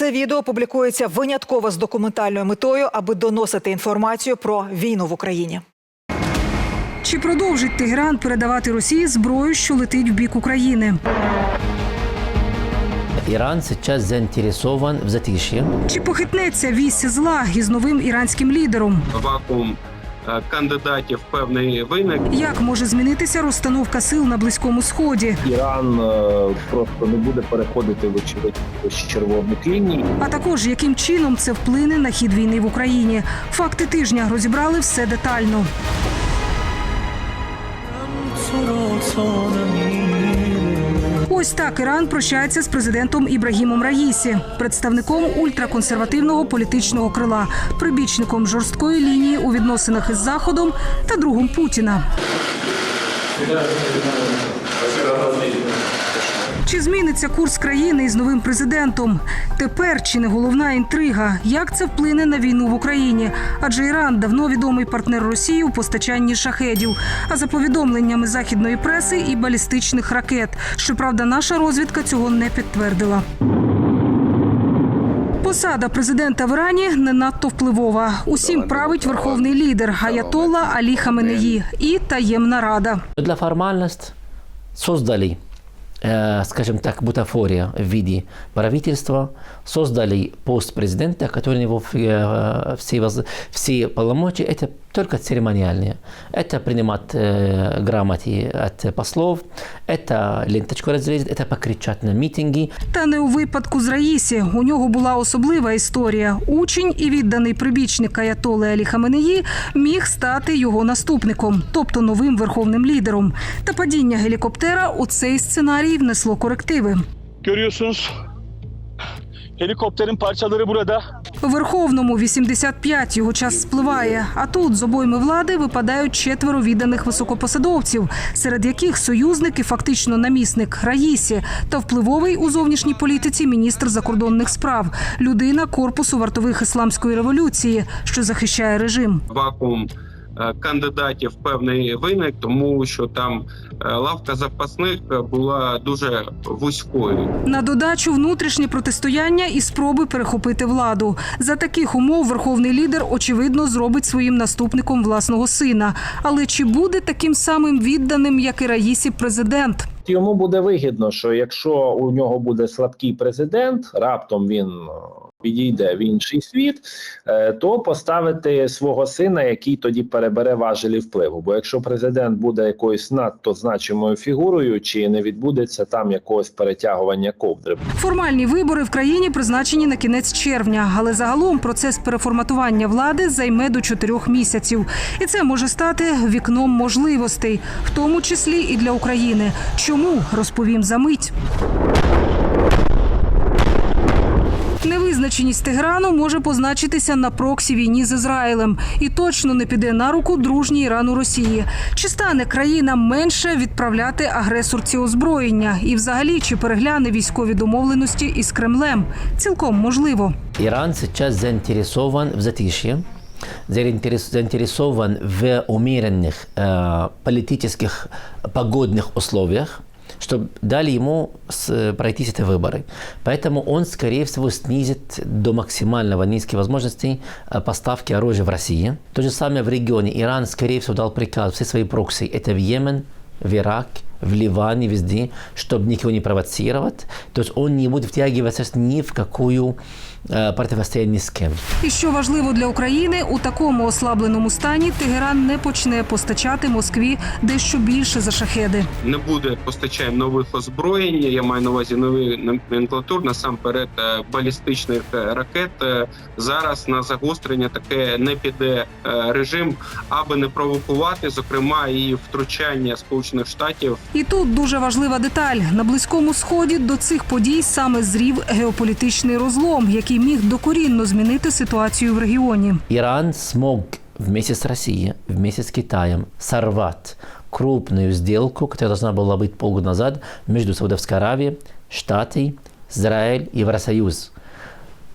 Це відео публікується винятково з документальною метою, аби доносити інформацію про війну в Україні. Чи продовжить Тегеран передавати Росії зброю, що летить в бік України? Иран сейчас заинтересован в затишье. Чи похитнеться вісь зла із новим іранським лідером? вакуум кандидатів певний виник. Як може змінитися розстановка сил на близькому сході? Іран е, просто не буде переходити вочевидь з червоних ліній. А також яким чином це вплине на хід війни в Україні? Факти тижня розібрали все детально. Ось так Іран прощається з президентом Ібрагімом Раїсі, представником ультраконсервативного політичного крила, прибічником жорсткої лінії у відносинах із Заходом та другом Путіна. Чи зміниться курс країни із новим президентом? Тепер чи не головна інтрига? Як це вплине на війну в Україні? Адже Іран давно відомий партнер Росії у постачанні шахедів. А за повідомленнями західної преси і балістичних ракет. Щоправда, наша розвідка цього не підтвердила. Посада президента в Ірані не надто впливова. Усім править верховний лідер Аятолла Алі Хаменеї і таємна рада. Для формальность создали, э, скажем так, бутафория в виде правительства, создали пост президента, который у него э, все, воз- все полномочия, это только церемониальные. Это принимать э, грамоти от послов, это ленточку разрезать, это покричать на митинги, Та не у випадку з Раїсі. У нього була особлива історія. Учень і відданий прибічник Аятоли Алі Хаменеї міг стати його наступником, тобто новим верховним лідером. Та падіння гелікоптера у цей сценарій внесло корективи. Görüyorsunuz helikopterin parçaları burada. Верховному 85 його час спливає. А тут з обойми влади випадають четверо відданих високопосадовців, серед яких союзник і фактично намісник Раїсі та впливовий у зовнішній політиці міністр закордонних справ, людина корпусу вартових ісламської революції, що захищає режим. Вакуум кандидатів певний виник, тому що там е, лавка запасних е, була дуже вузькою. На додачу внутрішнє протистояння і спроби перехопити владу. За таких умов верховний лідер очевидно зробить своїм наступником власного сина. Але чи буде таким самим відданим, як і Раїсі, президент? Йому буде вигідно, що якщо у нього буде слабкий президент, раптом він е, підійде в інший світ, е, то поставити свого сина, який тоді перебере важелі впливу. Бо якщо президент буде якоюсь надто значимою фігурою, чи не відбудеться там якогось перетягування ковдри. Формальні вибори в країні призначені на кінець червня, але загалом процес переформатування влади займе до чотирьох місяців, і це може стати вікном можливостей, в тому числі і для України. Чому розповім за мить. Невизначеність Теграну може позначитися на проксі війні з Ізраїлем і точно не піде на руку дружній Ірану Росії. Чи стане країна менше відправляти агресорці озброєння? І взагалі чи перегляне військові домовленості із Кремлем? Цілком можливо. Иран сейчас заинтересован в затишье, заинтерес- заинтересован в умеренных э, политических погодных условиях, Чтобы дали ему с- пройти эти выборы. Поэтому он, скорее всего, снизит до максимально низких возможностей э, поставки оружия в России. То же самое в регионе. Иран, скорее всего, дал приказ все свои прокси. Это в Йемен, в Ирак, в Ливане, везде, чтобы никого не провоцировать. То есть он не будет втягиваться ни в какую э, противостояние с кем. І що важливо для України, у такому ослабленому стані Тегеран не почне постачати Москві дещо більше за шахеди. Не буде постачання нових озброєнь. Я маю на увазі новий номенклатур, насамперед е, балістичних е, ракет. Е, Зараз на загострення таке не піде е, режим, аби не провокувати, зокрема і втручання Сполучених Штатів І тут дуже важлива деталь на близькому сході до цих подій саме зрів геополітичний розлом, який міг докорінно змінити ситуацію в регіоні. Иран смог вместе с Россией, вместе с Китаем сорвать крупную сделку, которая должна была быть полгода назад между Саудовской Аравией, Штаты, Израиль и Евросоюз,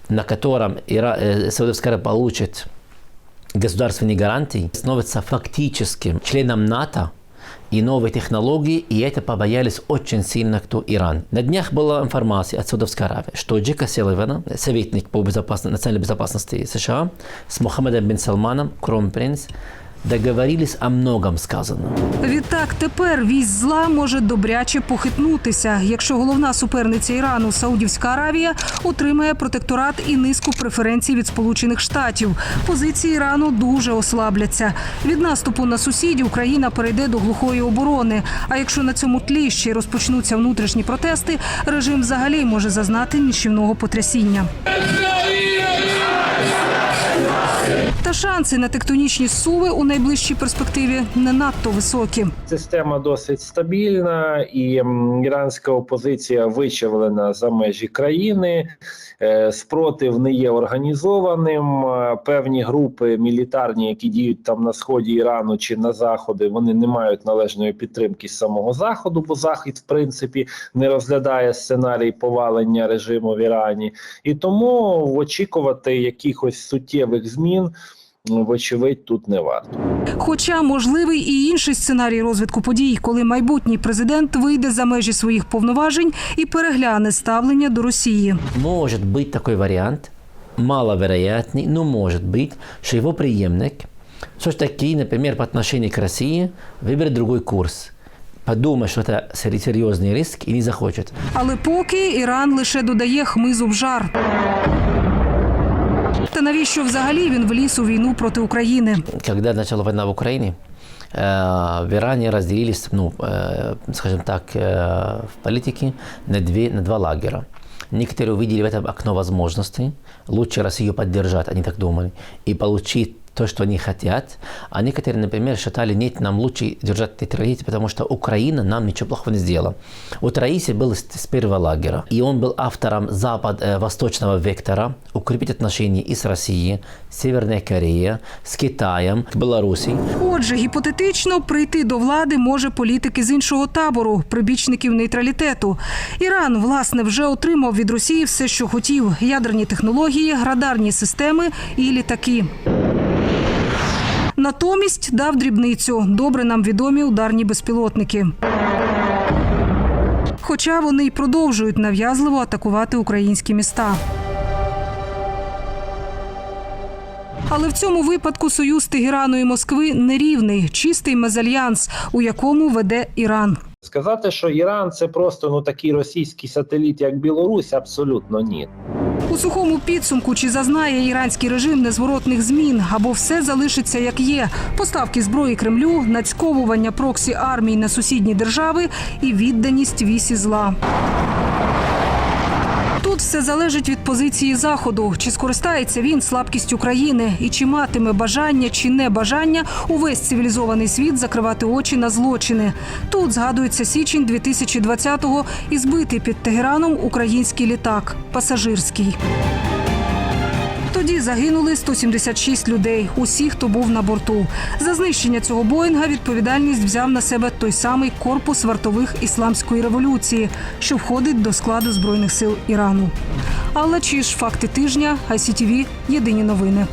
на котором Ира- э, Саудовская Аравия получит государственные гарантии, становится фактическим членом НАТО и новые технологии, и это побоялись очень сильно кто Иран. На днях была информация от Саудовской Аравии, что Джека Селивана, советник по безопасности, национальной безопасности США, с Мухаммедом бен Салманом, кронпринц, договорились о многом сказанном. Відтак тепер вісь зла може добряче похитнутися, якщо головна суперниця Ірану Саудівська Аравія отримає протекторат і низку преференцій від Сполучених Штатів. Позиції Ірану дуже ослабляться. Від наступу на сусідів Україна перейде до глухої оборони. А якщо на цьому тлі ще розпочнуться внутрішні протести, режим взагалі може зазнати нищівного потрясіння. Шанси на тектонічні суви у найближчій перспективі не надто високі. Система досить стабільна, і іранська опозиція вичавлена за межі країни. Е, Спротив не є організованим. Е, Певні групи мілітарні, які діють там на сході Ірану чи на заходи, вони не мають належної підтримки з самого заходу, бо захід, в принципі, не розглядає сценарій повалення режиму в Ірані, і тому очікувати якихось суттєвих змін. м, Вочевидь, тут не варто. Хоча можливий і інший сценарій розвитку подій, коли майбутній президент вийде за межі своїх повноважень і перегляне ставлення до Росії. Может быть такой вариант, маловероятный, но может быть, что его преемник все-таки, например, по отношению к России выберет другой курс. Подумает, что это сер- серьезный риск и не захочет. Але поки Іран лише додає хмизу в жар. Та навіщо взагалі він вліз у війну проти України? Когда начала война в Украине, э, в Иране разделились, ну, э, скажем так, э, в политике на, две, на два лагеря. Некоторые увидели в этом окно возможностей, лучше Россию поддержать, они так думали, и получить то, что они хотят. А некоторые, например, считали, нет, нам лучше держать нейтралитет, потому что Украина нам ничего плохого не сделала. Вот Раиси был с, с первого лагеря, и он был автором запад-восточного вектора, укрепить отношения и с Россией, с Северной Кореей, с Китаем, с Белоруссией. Отже, гіпотетично прийти до влади може політики з іншого табору, прибічників нейтралітету. Іран, власне, вже отримав від Росії все, що хотів: ядерні технології, радарні системи і літаки. Натомість дав дрібницю добре нам відомі ударні безпілотники. Хоча вони й продовжують нав'язливо атакувати українські міста. Але в цьому випадку союз Тегерану і Москви нерівний, чистий мезальянс, у якому веде Іран. Сказати, що Іран це просто ну такий російський сателіт, як Білорусь, абсолютно ні. У сухому підсумку чи зазнає іранський режим незворотних змін або все залишиться як є: поставки зброї Кремлю, нацьковування проксі армій на сусідні держави і відданість вісі зла. Все залежить від позиції заходу, чи скористається він слабкістю країни, і чи матиме бажання чи не бажання увесь цивілізований світ закривати очі на злочини. Тут згадується січень 2020-го і збитий під Тегераном український літак пасажирський. Тоді загинули 176 людей, усі, хто був на борту. За знищення цього Боїнга відповідальність взяв на себе той самий корпус вартових ісламської революції, що входить до складу збройних сил Ірану. Алла Чіш, факти тижня, ICTV, Єдині новини.